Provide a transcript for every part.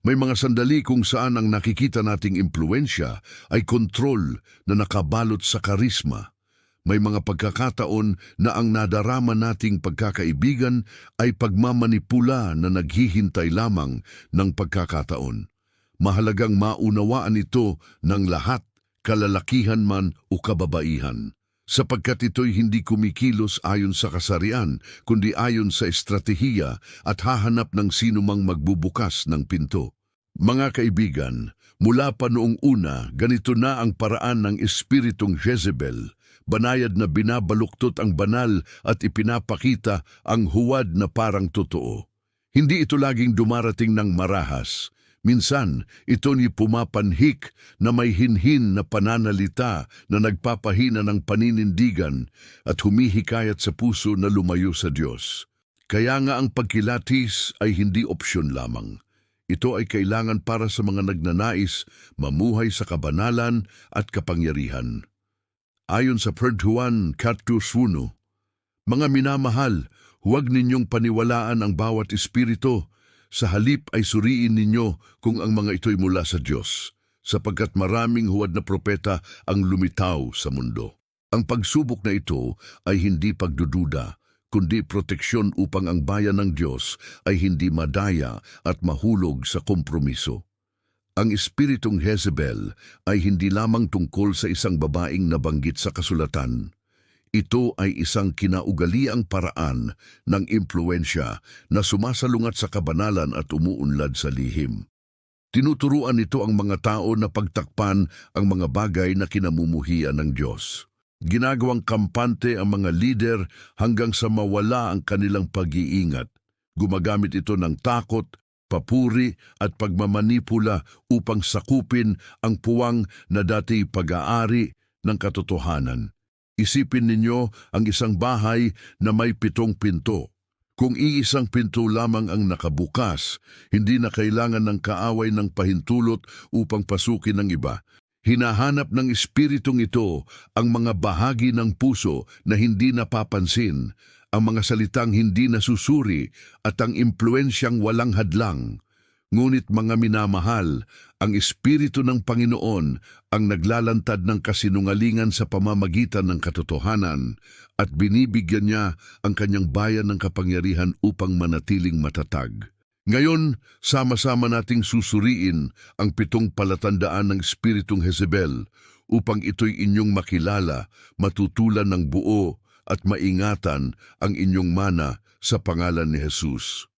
May mga sandali kung saan ang nakikita nating impluensya ay kontrol na nakabalot sa karisma. May mga pagkakataon na ang nadarama nating pagkakaibigan ay pagmamanipula na naghihintay lamang ng pagkakataon. Mahalagang maunawaan ito ng lahat, kalalakihan man o kababaihan sapagkat ito'y hindi kumikilos ayon sa kasarian, kundi ayon sa estratehiya at hahanap ng sinumang magbubukas ng pinto. Mga kaibigan, mula pa noong una, ganito na ang paraan ng espiritong Jezebel, banayad na binabaluktot ang banal at ipinapakita ang huwad na parang totoo. Hindi ito laging dumarating ng marahas, Minsan, ito ni pumapanhik na may hinhin na pananalita na nagpapahina ng paninindigan at humihikayat sa puso na lumayo sa Diyos. Kaya nga ang pagkilatis ay hindi opsyon lamang. Ito ay kailangan para sa mga nagnanais mamuhay sa kabanalan at kapangyarihan. Ayon sa 1 Juan 4.1, Mga minamahal, huwag ninyong paniwalaan ang bawat espiritu sa halip ay suriin ninyo kung ang mga ito'y mula sa Diyos, sapagkat maraming huwad na propeta ang lumitaw sa mundo. Ang pagsubok na ito ay hindi pagdududa, kundi proteksyon upang ang bayan ng Diyos ay hindi madaya at mahulog sa kompromiso. Ang espiritong Jezebel ay hindi lamang tungkol sa isang babaeng nabanggit sa kasulatan, ito ay isang kinaugaliang paraan ng impluensya na sumasalungat sa kabanalan at umuunlad sa lihim. Tinuturuan nito ang mga tao na pagtakpan ang mga bagay na kinamumuhian ng Diyos. Ginagawang kampante ang mga lider hanggang sa mawala ang kanilang pag-iingat. Gumagamit ito ng takot, papuri at pagmamanipula upang sakupin ang puwang na dati pag-aari ng katotohanan. Isipin ninyo ang isang bahay na may pitong pinto. Kung iisang pinto lamang ang nakabukas, hindi na kailangan ng kaaway ng pahintulot upang pasukin ng iba. Hinahanap ng espiritong ito ang mga bahagi ng puso na hindi napapansin, ang mga salitang hindi nasusuri at ang impluensyang walang hadlang. Ngunit mga minamahal, ang Espiritu ng Panginoon ang naglalantad ng kasinungalingan sa pamamagitan ng katotohanan at binibigyan niya ang kanyang bayan ng kapangyarihan upang manatiling matatag. Ngayon, sama-sama nating susuriin ang pitong palatandaan ng Espiritong Jezebel upang ito'y inyong makilala, matutulan ng buo at maingatan ang inyong mana sa pangalan ni Jesus.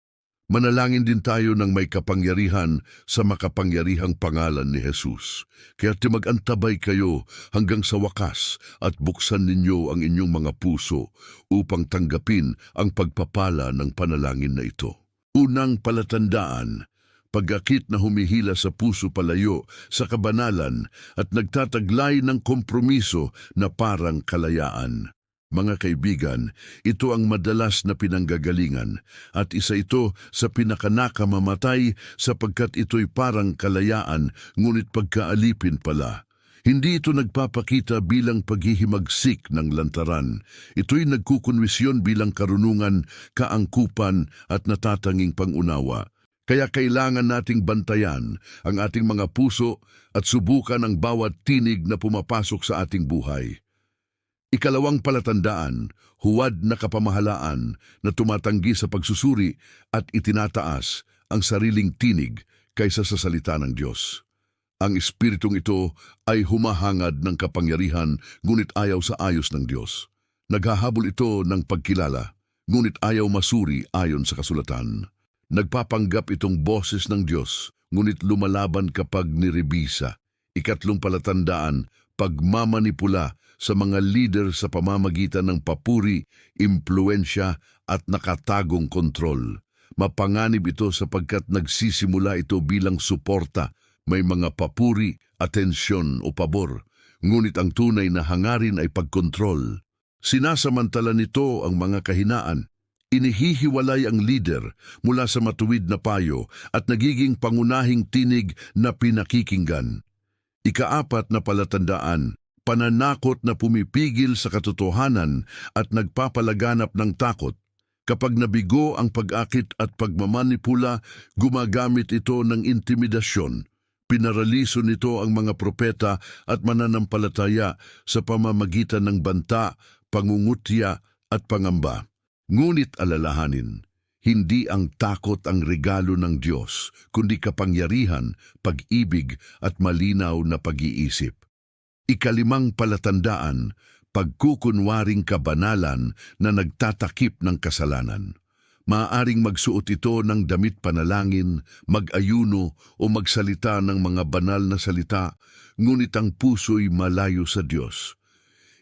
Manalangin din tayo ng may kapangyarihan sa makapangyarihang pangalan ni Jesus. Kaya timag-antabay kayo hanggang sa wakas at buksan ninyo ang inyong mga puso upang tanggapin ang pagpapala ng panalangin na ito. Unang palatandaan, pagakit na humihila sa puso palayo sa kabanalan at nagtataglay ng kompromiso na parang kalayaan. Mga kaibigan, ito ang madalas na pinanggagalingan at isa ito sa pinakanakamamatay sapagkat ito'y parang kalayaan ngunit pagkaalipin pala. Hindi ito nagpapakita bilang paghihimagsik ng lantaran. Ito'y nagkukonwisyon bilang karunungan, kaangkupan at natatanging pangunawa. Kaya kailangan nating bantayan ang ating mga puso at subukan ang bawat tinig na pumapasok sa ating buhay. Ikalawang palatandaan, huwad na kapamahalaan na tumatanggi sa pagsusuri at itinataas ang sariling tinig kaysa sa salita ng Diyos. Ang espiritong ito ay humahangad ng kapangyarihan ngunit ayaw sa ayos ng Diyos. Naghahabol ito ng pagkilala, ngunit ayaw masuri ayon sa kasulatan. Nagpapanggap itong boses ng Diyos, ngunit lumalaban kapag nirebisa. Ikatlong palatandaan, pagmamanipula sa mga leader sa pamamagitan ng papuri, impluensya at nakatagong kontrol. Mapanganib ito sapagkat nagsisimula ito bilang suporta, may mga papuri, atensyon o pabor, ngunit ang tunay na hangarin ay pagkontrol. Sinasamantala nito ang mga kahinaan, Inihihiwalay ang leader mula sa matuwid na payo at nagiging pangunahing tinig na pinakikinggan. Ikaapat na palatandaan, pananakot na pumipigil sa katotohanan at nagpapalaganap ng takot. Kapag nabigo ang pag-akit at pagmamanipula, gumagamit ito ng intimidasyon. Pinaraliso nito ang mga propeta at mananampalataya sa pamamagitan ng banta, pangungutya at pangamba. Ngunit alalahanin, hindi ang takot ang regalo ng Diyos, kundi kapangyarihan, pag-ibig at malinaw na pag-iisip. Ikalimang palatandaan, pagkukunwaring kabanalan na nagtatakip ng kasalanan. Maaaring magsuot ito ng damit panalangin, mag-ayuno o magsalita ng mga banal na salita, ngunit ang puso'y malayo sa Diyos.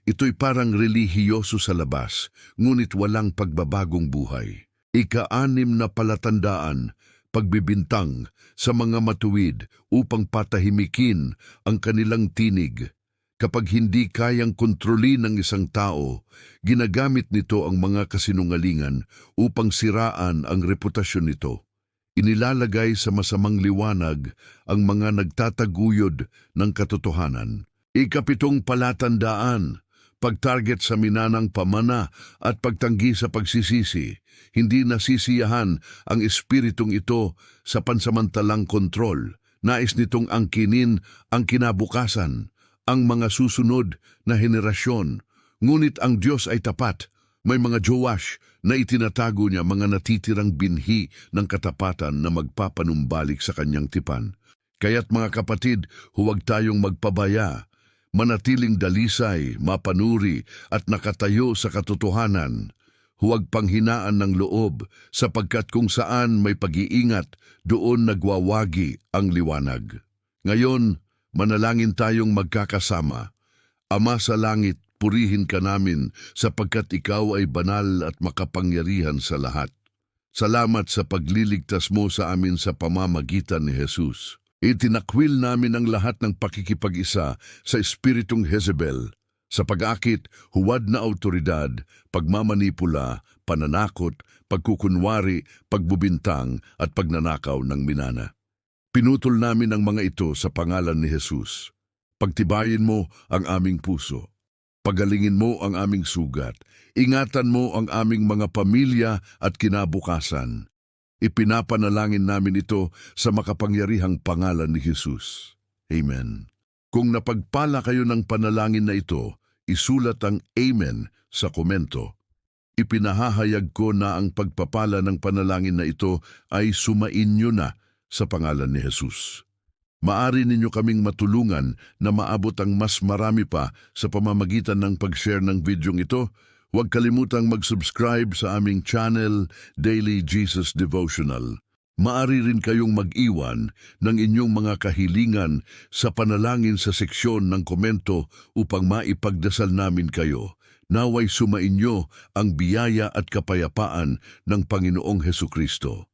Ito'y parang relihiyoso sa labas, ngunit walang pagbabagong buhay. Ika-anim na palatandaan, pagbibintang sa mga matuwid upang patahimikin ang kanilang tinig. Kapag hindi kayang kontrolin ng isang tao, ginagamit nito ang mga kasinungalingan upang siraan ang reputasyon nito. Inilalagay sa masamang liwanag ang mga nagtataguyod ng katotohanan. Ikapitong palatandaan, pagtarget sa minanang pamana at pagtanggi sa pagsisisi, hindi nasisiyahan ang espiritong ito sa pansamantalang kontrol. Nais nitong angkinin ang kinabukasan, ang mga susunod na henerasyon. Ngunit ang Diyos ay tapat. May mga Joash na itinatago niya mga natitirang binhi ng katapatan na magpapanumbalik sa kanyang tipan. Kaya't mga kapatid, huwag tayong magpabaya manatiling dalisay, mapanuri at nakatayo sa katotohanan. Huwag panghinaan ng loob sapagkat kung saan may pag-iingat, doon nagwawagi ang liwanag. Ngayon, manalangin tayong magkakasama. Ama sa langit, purihin ka namin sapagkat ikaw ay banal at makapangyarihan sa lahat. Salamat sa pagliligtas mo sa amin sa pamamagitan ni Jesus. Itinakwil namin ang lahat ng pakikipag-isa sa Espiritong Jezebel, sa pag-akit, huwad na autoridad, pagmamanipula, pananakot, pagkukunwari, pagbubintang at pagnanakaw ng minana. Pinutol namin ang mga ito sa pangalan ni Jesus. Pagtibayin mo ang aming puso. Pagalingin mo ang aming sugat. Ingatan mo ang aming mga pamilya at kinabukasan. Ipinapanalangin namin ito sa makapangyarihang pangalan ni Jesus. Amen. Kung napagpala kayo ng panalangin na ito, isulat ang Amen sa komento. Ipinahahayag ko na ang pagpapala ng panalangin na ito ay sumainyo na sa pangalan ni Jesus. Maari ninyo kaming matulungan na maabot ang mas marami pa sa pamamagitan ng pag-share ng videong ito Huwag kalimutang mag-subscribe sa aming channel Daily Jesus Devotional. Maari rin kayong mag-iwan ng inyong mga kahilingan sa panalangin sa seksyon ng komento upang maipagdasal namin kayo. Naway sumainyo ang biyaya at kapayapaan ng Panginoong Heso Kristo.